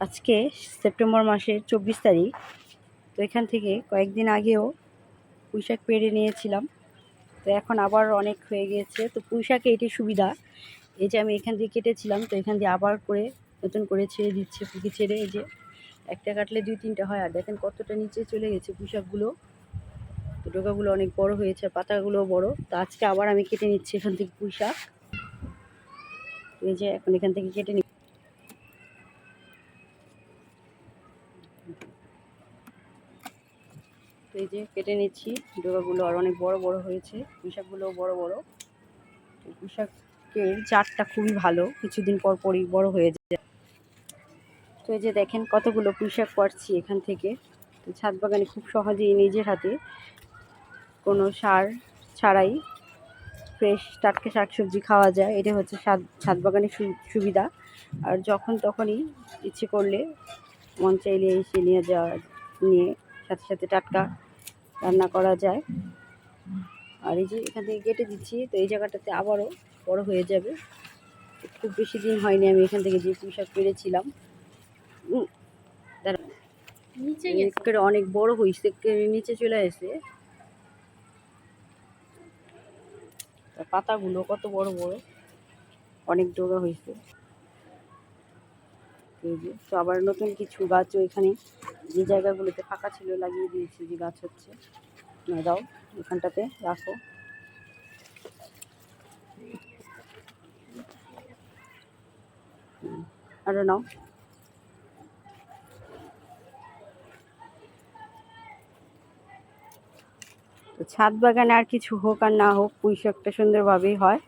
আজকে সেপ্টেম্বর মাসের চব্বিশ তারিখ, তো এখান থেকে কয়েকদিন আগেও পুঁই শাক পেড়ে নিয়েছিলাম। তো এখন আবার অনেক হয়ে গিয়েছে। তো পুঁই শাকে এটি সুবিধা, এই যে আমি এখান দিয়ে কেটেছিলাম, তো এখান দিয়ে আবার করে নতুন করে ছেড়ে দিচ্ছে। পুঁকি ছেড়ে এই যে একটা কাটলে দুই তিনটা হয়। আর দেখেন কতটা নিচে চলে গেছে পুঁই শাকগুলো তো ডোকাগুলো অনেক বড় হয়েছে পাতাগুলো বড়। তো আজকে আবার আমি কেটে নিচ্ছি এখান থেকে পুঁই শাক এই যে এখন এখান থেকে কেটে নি এই যে কেটে নিচ্ছি। ডোকাগুলো আর অনেক বড় বড় হয়েছে। পুঁইশাকগুলোও বড় বড়। তো পুঁইশাকের জাতটা খুবই ভালো। কিছুদিন পর পরই বড় হয়ে যায়। তো এই যে দেখেন কতগুলো পুঁইশাক পাচ্ছি এখান থেকে। তো ছাদ বাগানে খুব সহজেই নিজের হাতে কোনো সার ছাড়াই ফ্রেশ টাটকা শাকসবজি খাওয়া যায়। এটা হচ্ছে ছাদ ছাদ বাগানের সুবিধা। আর যখন তখনই ইচ্ছে করলে মন চাইলে এসে নিয়ে যাওয়া, নিয়ে সাথে সাথে টাটকা রান্না করা যায়। আর এই যে এখান থেকে কেটে দিচ্ছি তো এই জায়গাটাতে আবারও বড় হয়ে যাবে। খুব বেশি দিন হয়নি আমি এখান থেকে যে পুঁই শাক পেরেছিলাম। অনেক বড় হয়েছে নিচে চলে এসে পাতাগুলো কত বড় বড় অনেক ডোগা হয়েছে। এই যে তো আবার নতুন কিছু গাছও এখানে যে জায়গাগুলোতে ফাঁকা ছিল লাগিয়ে দিয়েছি যে গাছ হচ্ছে। না দাও, এখানটাতে রাখো। আরও নাও। তো ছাদ বাগানে আর কিছু হোক আর না হোক পুঁই শাকটা সুন্দরভাবেই হয়।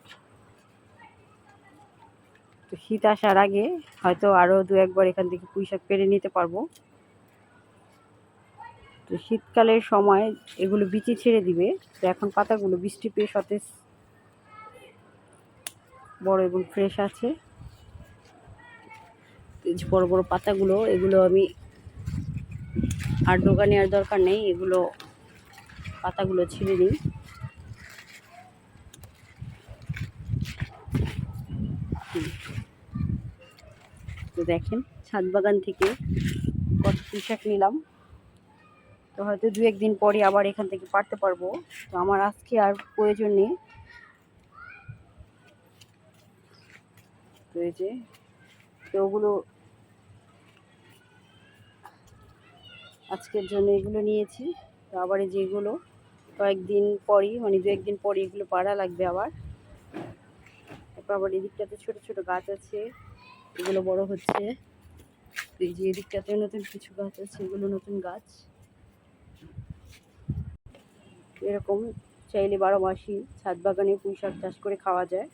তো শীত আসার আগে হয়তো আরও দু একবার এখান থেকে পুঁই শাক পেরে নিতে পারব। তো শীতকালের সময় এগুলো বিচি ছেড়ে দিবে। তো এখন পাতাগুলো বৃষ্টি পেয়ে সতেজ, বড় এবং ফ্রেশ আছে। বড় বড় পাতাগুলো, এগুলো আমি আর দোকানে আর দরকার নেই। এগুলো পাতাগুলো ছিঁড়ে নিই। তো দেখেন, ছাদ বাগান থেকে কত পোশাক নিলাম। তো হয়তো দু একদিন পরে আবার এখান থেকে পারতে পারব। তো আমার আজকে আর প্রয়োজন নেই। যে, তো ওগুলো আজকের জন্য এগুলো নিয়েছি। তো আবার যেগুলো কয়েকদিন পরই মানে দু একদিন পরে এগুলো পাড়া লাগবে আবার। তারপর আবার এদিকটাতে ছোটো ছোটো গাছ আছে। এগুলো বড় হচ্ছে। এই যে এদিকটাতে নতুন কিছু গাছ আছে, এগুলো নতুন গাছ। এরকম চাইলে বারো মাসই ছাদ বাগানে পুঁই শাক চাষ করে খাওয়া যায়।